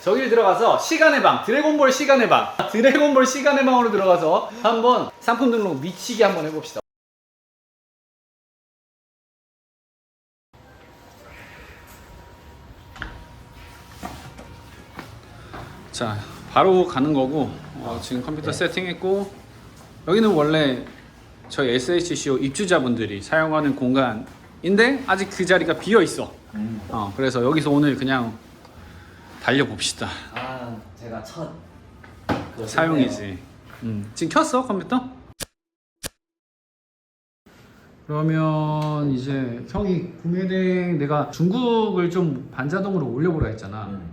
저길 들어가서 시간의 방, 드래곤볼 시간의 방, 드래곤볼 시간의 방으로 들어가서 한번 상품 등록 미치게 한번 해봅시다. 자, 바로 가는 거고 어, 지금 컴퓨터 세팅했고 여기는 원래 저희 SHCO 입주자분들이 사용하는 공간인데 아직 그 자리가 비어 있어. 어, 그래서 여기서 오늘 그냥 달려 봅시다. 아 제가 첫 그거 사용이지. 음, 지금 켰어 컴퓨터? 그러면 이제 형이 구매된 내가 중국을 좀 반자동으로 올려보라 했잖아. 음.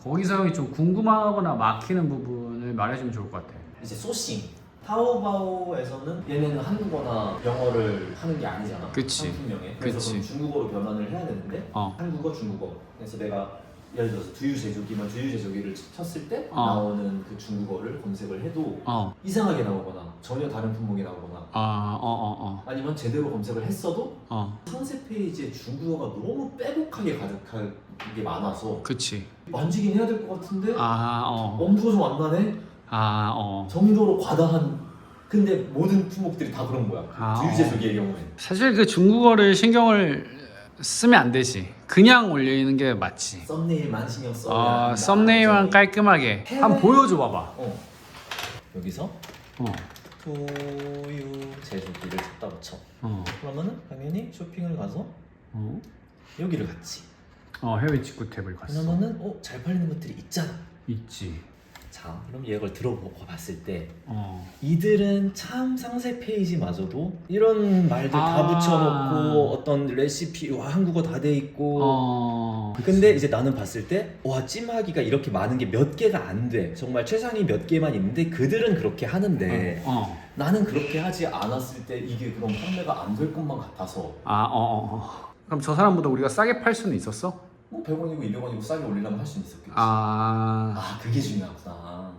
거기서 형이 좀 궁금하거나 막히는 부분을 말해주면 좋을 것 같아. 이제 소싱 타오바오에서는 얘네는 한국어나 영어를 하는 게 아니잖아 그치. 상품명에 그래서 그치. 그럼 중국어로 변환을 해야 되는데 어. 한국어 중국어 그래서 내가 예를 들어서 두유 제조기만 두유 제조기를 쳤을 때 어. 나오는 그 중국어를 검색을 해도 어. 이상하게 나오거나 전혀 다른 품목이 나오거나 아, 어, 어, 어. 아니면 제대로 검색을 했어도 어. 상세 페이지에 중국어가 너무 빼곡하게 가득한 게 많아서 그치. 만지긴 해야 될 것 같은데 아, 어. 엄두가 좀 안 나네 아, 어. 정도로 과다한 근데 모든 품목들이 다 그런 거야 아, 두유 제조기의 경우에 사실 그 중국어를 신경을 쓰면 안 되지. 그냥 올리는 게 맞지. 썸네일만 신경 써 아, 썸네일만 깔끔하게. 한번 보여줘 봐봐. 어. 여기서 어. 두유 제조기를 갖다 붙여 어. 그러면은 당연히 쇼핑을 가서 어. 여기를 갔지 어, 해외 직구 탭을 갔어. 그러면은 어? 잘 팔리는 것들이 있잖아 있지. 자 그럼 얘걸 들어보고 봤을 때 어. 이들은 참 상세 페이지마저도 이런 말들 다 아. 붙여놓고 어떤 레시피 와 한국어 다 돼 있고 어. 근데 이제 나는 봤을 때 와 찜하기가 이렇게 많은 게 몇 개가 안 돼 정말 최상위 몇 개만 있는데 그들은 그렇게 하는데 어. 나는 그렇게 하지 않았을 때 이게 그럼 판매가 안 될 것만 같아서 아, 어, 어, 어. 그럼 저 사람보다 우리가 싸게 팔 수는 있었어? 뭐 100원이고 200원이고 싸게 올리려면 할 수는 있었겠지 아. 아 그게 중요하구나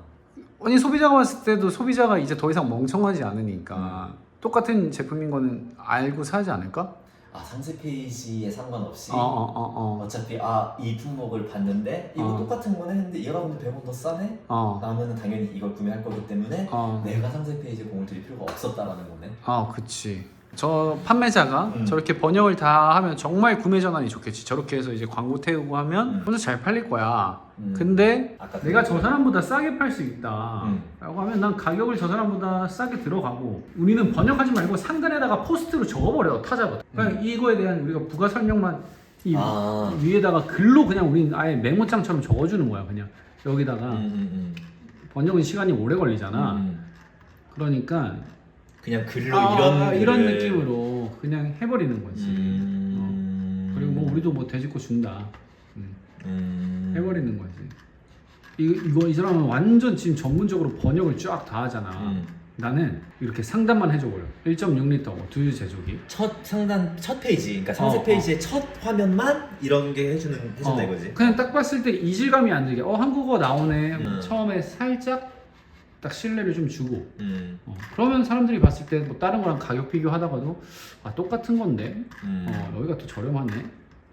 아니 소비자가 봤을 때도 소비자가 이제 더 이상 멍청하지 않으니까 똑같은 제품인 거는 알고 사지 않을까? 아 상세 페이지에 상관없이 어, 어, 어, 어. 어 차피 아 이 품목을 봤는데 이거 어. 똑같은 거네 했는데 얘가 근데 100원 더 싸네? 어. 나면은 당연히 이걸 구매할 거기 때문에 어. 내가 상세 페이지에 공을 들일 필요가 없었다라는 거네 아, 그치. 저 판매자가 음. 저렇게 번역을 다 하면 정말 구매 전환이 좋겠지. 저렇게 해서 이제 광고 태우고 하면 음. 혼자 잘 팔릴 거야. 음. 근데 아까 내가 그- 저 사람보다 싸게 팔 수 있다. 음. 라고 하면 난 가격을 저 사람보다 싸게 들어가고 우리는 번역하지 말고 상단에다가 포스트로 적어버려 타자거든. 그냥 이거에 대한 우리가 부가 설명만 이 음. 아. 위에다가 글로 그냥 우리는 아예 메모장처럼 적어주는 거야 그냥 여기다가 음, 음, 번역은 시간이 오래 음. 걸리잖아. 음. 그러니까 그냥 글로 아, 이런 이런 글을- 느낌으로 그냥 해버리는 거지. 음. 그리고 뭐 우리도 뭐 돼지코 준다. 음, 음. 해버리는 거지. 이거, 이거 이 사람은 완전 지금 전문적으로 번역을 쫙 다 하잖아. 음. 나는 이렇게 상담만 해줘버려. 1.6리터고 두유 제조기. 첫 상단 첫 페이지 그러니까 상세 어, 페이지의 첫 화면만 이런 게 해주는 해준다 어, 이거지 그냥 딱 봤을 때 이질감이 안 들게. 어 한국어 나오네. 음. 처음에 살짝 딱 신뢰를 좀 주고. 음. 어, 그러면 사람들이 봤을 때 뭐 다른 거랑 가격 비교하다가도 아 똑같은 건데 음. 어, 여기가 더 저렴하네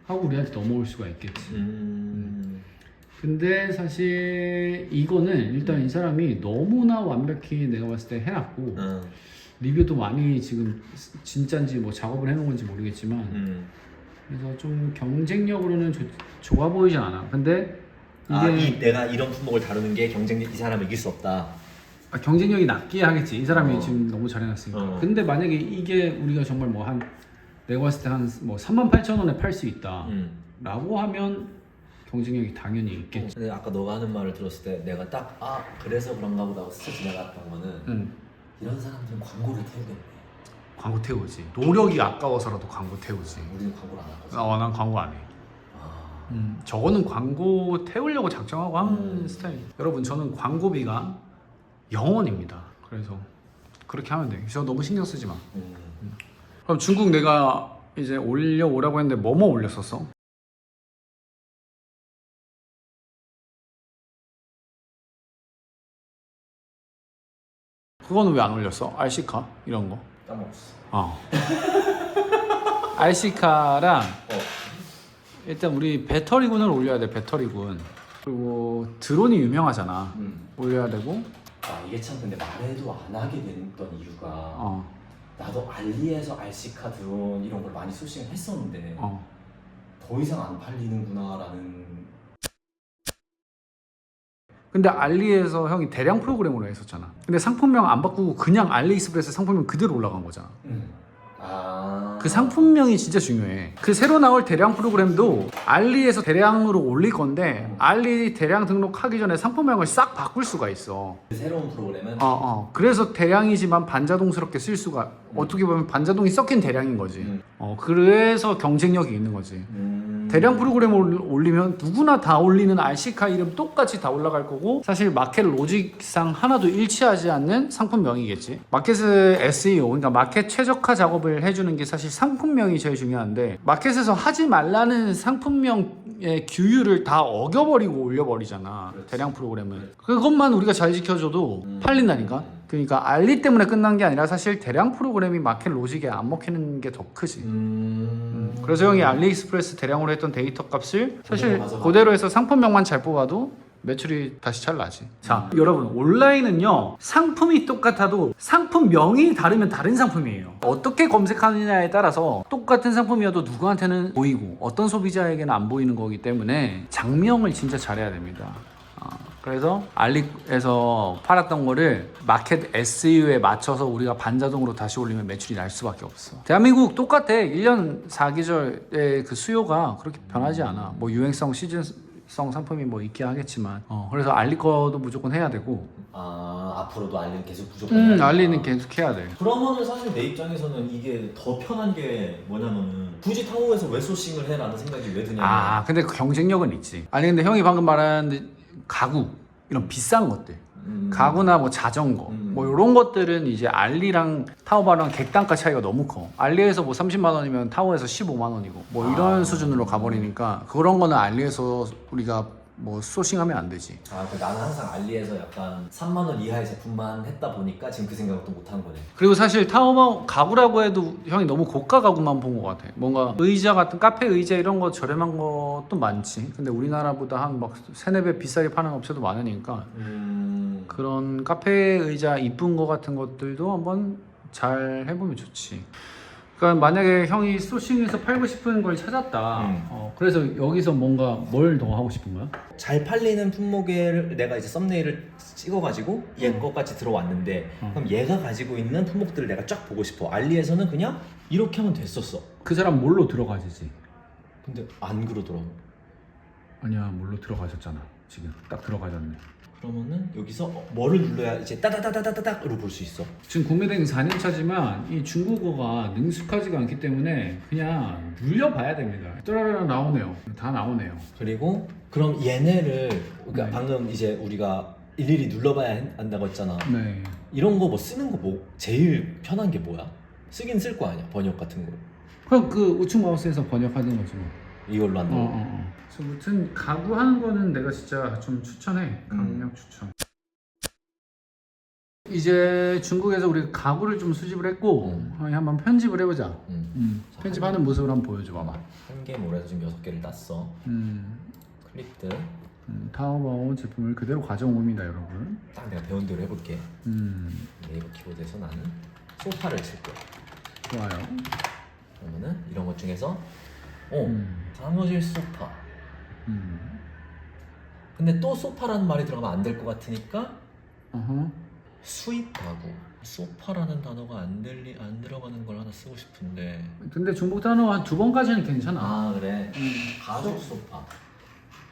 하고 우리한테 넘어올 수가 있겠지. 음. 근데 사실 이거는 일단 이 사람이 너무나 완벽히 내가 봤을 때 해놨고 음. 리뷰도 많이 지금 진짠지 뭐 작업을 해놓은 건지 모르겠지만 음. 그래서 좀 경쟁력으로는 좋- 좋아 보이지 않아. 근데 이게 아, 이, 내가 이런 품목을 다루는 게 경쟁 이 사람을 이길 수 없다. 아, 경쟁력이 낮게 하겠지. 이 사람이 어. 지금 너무 잘해놨으니까. 어. 근데 만약에 이게 우리가 정말 뭐 한 내가 봤을 때 한 뭐 3만 8천 원에 팔 수 있다. 음. 라고 하면 경쟁력이 당연히 있겠지. 근데 아까 너가 하는 말을 들었을 때 내가 딱 아 그래서 그런가 보다 하고 스쳐 지나갔던 거는 응. 이런 사람들은 광고를 태우겠네. 광고 태우지. 노력이 아까워서라도 광고 태우지. 우리는 광고를 안 하거든. 어, 난 광고 안 해. 아. 음, 저거는 광고 태우려고 작정하고 하는 음. 스타일. 여러분, 저는 광고비가 영원입니다. 그래서 그렇게 하면 돼. 저 너무 신경 쓰지 마. 음. 그럼 중국 내가 이제 올려오라고 했는데 뭐뭐 올렸었어? 그거는 왜 안 올렸어? RC카 이런 거? 까먹었어. 어. RC카랑 어. 일단 우리 배터리군을 올려야 돼. 배터리군. 그리고 드론이 유명하잖아. 음. 올려야 되고. 아 이게 참 근데 말해도 안 하게 됐던 이유가 어. 나도 알리에서 RC카 드론 이런 걸 많이 소싱을 했었는데 어. 더 이상 안 팔리는구나라는 근데 알리에서 형이 대량 프로그램으로 했었잖아. 근데 상품명 안 바꾸고 그냥 알리익스프레스 상품명 그대로 올라간 거잖아. 음. 아... 그 상품명이 진짜 중요해. 그 새로 나올 대량 프로그램도 알리에서 대량으로 올릴 건데 알리 대량 등록하기 전에 상품명을 싹 바꿀 수가 있어. 그 새로운 프로그램은 어, 어. 그래서 대량이지만 반자동스럽게 쓸 수가 어떻게 보면 반자동이 섞인 대량인 거지. 음. 어, 그래서 경쟁력이 있는 거지. 음... 대량 프로그램을 올리면 누구나 다 올리는 RC카 이름 똑같이 다 올라갈 거고 사실 마켓 로직상 하나도 일치하지 않는 상품명이겠지 마켓의 SEO 그러니까 마켓 최적화 작업을 해주는 게 사실 상품명이 제일 중요한데 마켓에서 하지 말라는 상품명의 규율을 다 어겨버리고 올려버리잖아. 대량 프로그램은 그것만 우리가 잘 지켜줘도 음. 팔린다니까 그러니까 알리 때문에 끝난 게 아니라 사실 대량 프로그램이 마켓 로직에 안 먹히는 게 더 크지 음... 그래서 형이 알리익스프레스 대량으로 했던 데이터 값을 사실 그대로. 그대로 해서 상품명만 잘 뽑아도 매출이 다시 잘 나지. 자, 여러분 온라인은요 상품이 똑같아도 상품명이 다르면 다른 상품이에요. 어떻게 검색하느냐에 따라서 똑같은 상품이어도 누구한테는 보이고 어떤 소비자에게는 안 보이는 거기 때문에 장명을 진짜 잘해야 됩니다. 아, 그래서 알리에서 팔았던 거를 마켓 SU에 맞춰서 우리가 반자동으로 다시 올리면 매출이 날 수밖에 없어. 대한민국 똑같아. 1년 4계절의 그 수요가 그렇게 변하지 않아. 뭐 유행성 시즌 성 상품이 뭐 있긴 하겠지만. 어, 그래서 알리 거도 무조건 해야 되고. 아 앞으로도 알리는 계속 무조건 음, 해야 알리는. 계속 해야 돼. 그러면은 사실 내 입장에서는 이게 더 편한 게 뭐냐면은 굳이 타워에서 왜 소싱을 해라는 생각이 왜 드냐면 아, 근데 그 경쟁력은 있지. 아니 근데 형이 방금 말한 가구 이런 비싼 것들. 음, 가구나 뭐 자전거 음. 뭐 이런 것들은 이제 알리랑 타오바랑 객단가 차이가 너무 커 알리에서 뭐 30만 원이면 타오에서 15만 원이고 뭐 이런 아. 수준으로 가버리니까 그런 거는 알리에서 우리가 뭐 소싱하면 안 되지 아, 그 나는 항상 알리에서 약간 3만 원 이하의 제품만 했다 보니까 지금 그 생각을 또 못한 거네. 그리고 사실 타오바 가구라고 해도 형이 너무 고가 가구만 본 것 같아 뭔가 의자 같은 카페 의자 이런 거 저렴한 것도 많지 근데 우리나라보다 한 막 세네 배 비싸게 파는 업체도 많으니까 음. 그런 카페 의자 이쁜 거 같은 것들도 한번 잘 해보면 좋지. 그러니까 만약에 형이 소싱해서 팔고 싶은 걸 찾았다. 음. 어, 그래서 여기서 뭔가 뭘 더 하고 싶은 거야? 잘 팔리는 품목을 내가 이제 썸네일을 찍어가지고 얘 음. 것까지 들어왔는데 음. 그럼 얘가 가지고 있는 품목들을 내가 쫙 보고 싶어. 알리에서는 그냥 이렇게 하면 됐었어. 그 사람 뭘로 들어가지지? 근데 안 그러더라고. 아니야, 뭘로 들어가셨잖아. 지금 딱 들어가졌네. 그러면은 여기서 어, 뭐를 눌러야 이제 따다다다다다닥으로 볼 수 있어. 지금 구매된 4년 차지만 이 중국어가 능숙하지가 않기 때문에 그냥 눌려봐야 됩니다. 따라라 나오네요. 다 나오네요. 그리고 그럼 얘네를 그러니까 네. 방금 이제 우리가 일일이 눌러봐야 한다고 했잖아. 네. 이런 거 뭐 쓰는 거 뭐 제일 편한 게 뭐야? 쓰긴 쓸 거 아니야 번역 같은 거. 그럼 그 우측 마우스에서 번역하는 거지 뭐. 이걸로 어, 한다고. 어, 어. 그래서 아무튼 가구 하는 거는 내가 진짜 좀 추천해. 강력 추천. 이제 중국에서 우리 가구를 좀 수집을 했고 음. 어, 한번 편집을 해보자. 음. 음, 편집하는 모습을 한번 보여줘 봐봐. 한 개 몰아서 지금 여섯 개를 땄어. 음, 클립들 음, 타오바오 제품을 그대로 가져온 겁니다, 여러분. 딱 내가 배운 대로 해볼게. 음, 네이버 키보드에서 나는 소파를 칠 거야. 좋아요. 그러면은 이런 것 중에서 어 음, 사무실 소파. 음, 근데 또 소파라는 말이 들어가면 안 될 것 같으니까 어허. 수입 가구. 소파라는 단어가 안 들리 안 들어가는 걸 하나 쓰고 싶은데. 근데 중국 단어 한 두 번까지는 괜찮아. 아 그래. 음, 가죽 소파.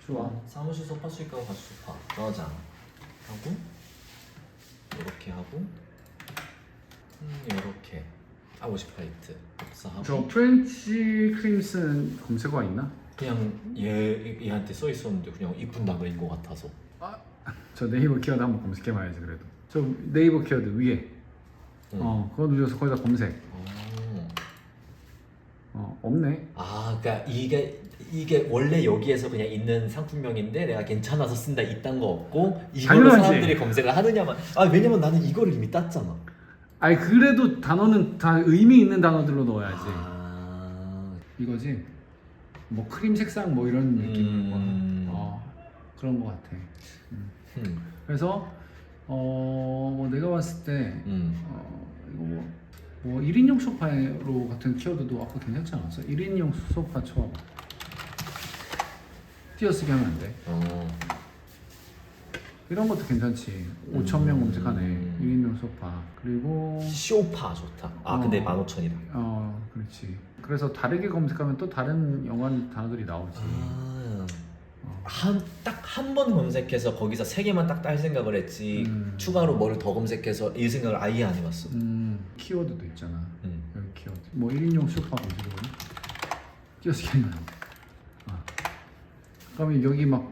좋아. 사무실 소파 수입 가구 가죽 소파. 저장 하고 이렇게 하고 음 이렇게 50파이트 복사하고 저 프렌치 크림슨 검색어가 있나? 그냥 얘 얘한테 써 있었는데 그냥 이쁜 단어인 것 같아서. 저 네이버 키워드 한번 검색해봐야지 그래도. 저 네이버 키워드 위에. 응. 어, 그거 눌러서 거기다 검색. 어. 어, 없네. 아, 그러니까 이게 이게 원래 여기에서 그냥 있는 상품명인데 내가 괜찮아서 쓴다 이딴 거 없고 이걸로 당연하지. 사람들이 검색을 하느냐만. 아 왜냐면 나는 이거를 이미 땄잖아. 아니 그래도 단어는 다 의미 있는 단어들로 넣어야지. 아, 이거지. 뭐 크림 색상 뭐 이런 느낌. 음. 어. 그런 것 같아. 음. 그래서 어, 뭐 내가 봤을 때 음. 어, 이거 뭐, 뭐 1인용 소파로 같은 키워드도 아까 괜찮지 않았어? 1인용 소파 쳐 띄어쓰기 하면 안 돼. 어. 이런 것도 괜찮지. 5천 명 음. 검색하네. 1인용 소파. 그리고 쇼파 좋다. 아 어. 근데 15,000이다. 어 그렇지. 그래서 다르게 검색하면 또 다른 연관 단어들이 나오지. 아. 한딱 한 번 검색해서 거기서 세 개만 딱 딸 생각을 했지 음. 추가로 뭐를 더 검색해서 이 생각을 아예 안 해봤어. 음 키워드도 있잖아. 음. 여기 키워드. 뭐 1인용 소파 검색해보면 띄어쓰기 하면. 어. 그러면 여기 막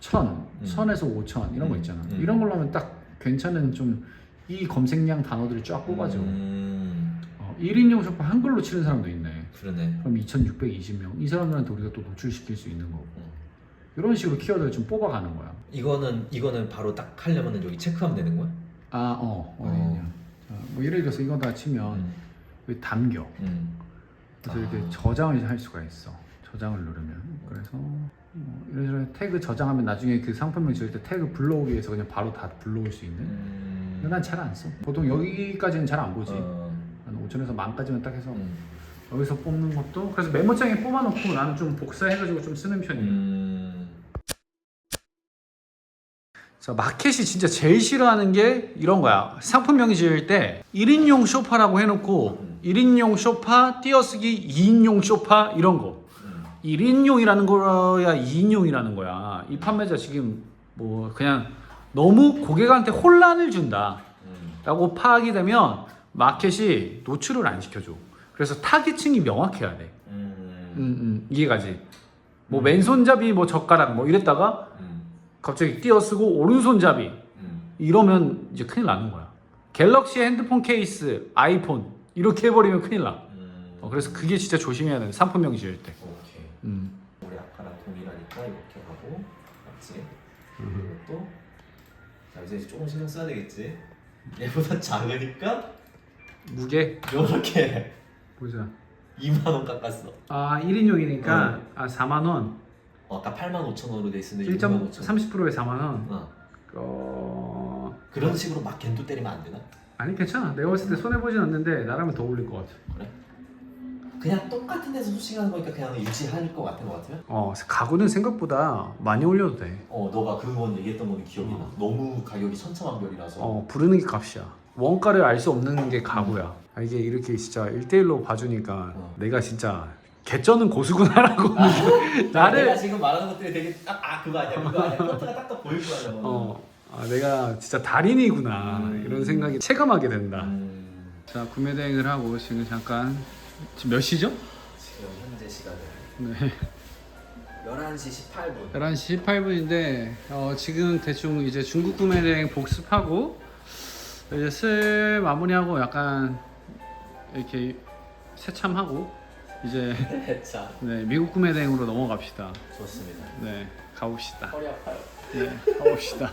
천, 음. 천에서 오천 이런 거 음. 있잖아. 음. 이런 걸로 하면 딱 괜찮은 좀 이 검색량 단어들을 쫙 뽑아줘. 음. 어, 1인용 소파 한글로 치는 사람도 있네. 그러네. 그럼 2,620명. 이 사람들한테 우리가 또 노출시킬 수 있는 거고. 음. 이런 식으로 키워드를 좀 뽑아가는 거야. 이거는 이거는 바로 딱 하려면은 여기 체크하면 되는 거야? 아, 어, 어. 어디냐. 자, 뭐 예를 들어서 이거 다 치면 음. 여기 담겨. 음. 그래서 아. 이렇게 저장을 할 수가 있어. 저장을 누르면. 그래서 뭐 이런 태그 저장하면 나중에 그 상품명 지을 때 태그 불러오기 위해서 그냥 바로 다 불러올 수 있는. 음. 난 잘 안 써. 보통 여기까지는 잘 안 보지. 어. 한 5천에서 만까지만 딱 해서 음. 여기서 뽑는 것도 그래서 메모장에 뽑아놓고 나는 좀 복사해가지고 좀 쓰는 편이야. 음. 자, 마켓이 진짜 제일 싫어하는 게 이런 거야. 상품명 지을 때 1인용 쇼파라고 해놓고 음. 1인용 쇼파, 띄어쓰기 2인용 쇼파 이런 거. 음. 1인용이라는 거야, 2인용이라는 거야. 이 판매자 지금 뭐 그냥 너무 고객한테 혼란을 준다. 음. 라고 파악이 되면 마켓이 노출을 안 시켜줘. 그래서 타깃층이 명확해야 돼. 음. 음, 음, 이해가지? 뭐 왼손잡이 뭐 젓가락 뭐 이랬다가 음. 갑자기 띄어쓰고 오른손잡이 음. 이러면 이제 큰일 나는 거야. 갤럭시 핸드폰 케이스, 아이폰 이렇게 해버리면 큰일 나. 음. 어, 그래서 그게 진짜 조심해야 돼. 상품명 지을 때. 음. 우리 아까랑 동일하니까 이렇게 하고 맞지? 그리고 또 자, 이제 조금 신경 써야 되겠지? 얘보다 작으니까 무게 요렇게 보자. 2만 원 깎았어. 아 1인용이니까 어. 아 4만 원. 어, 아까 8만 5천 원으로 돼 있었는데 6만 5천 원. 1.30%에 4만 원. 어. 어 그런 식으로 막 겐또 때리면 안 되나? 아니 괜찮아. 내가 봤을 때 손해 보진 않는데 나라면 더 올릴 것 같아. 그래? 그냥 똑같은 데서 소식하는 거니까 그냥 유지할 것 같은 거 같으면? 어 가구는 생각보다 많이 올려도 돼. 어, 너가 그건 얘기했던 거는 기억이 나. 너무 가격이 천차만별이라서. 어 부르는 게 값이야. 원가를 알 수 없는 게 가구야. 아, 이게 이렇게 진짜 1대1로 봐주니까 어. 내가 진짜 개쩌는 고수구나라고 내가 나를 지금 말하는 것들이 되게 딱 아 그거 아니야 그거 아니야 포트가 딱딱 보일 거야 너는. 어 아, 내가 진짜 달인이구나 음. 이런 생각이 체감하게 된다. 음, 자 구매 대행을 하고 지금 잠깐 지금 몇 시죠? 지금 현재 시간은 네 11시 18분 11시 18분인데 어, 지금 대충 이제 중국 구매 대행 복습하고 이제 슬 마무리하고 약간 이렇게 새참하고 이제 자 네, 미국 구매 대행으로 넘어갑시다. 좋습니다 네 가봅시다. 허리 아파요 네 가봅시다.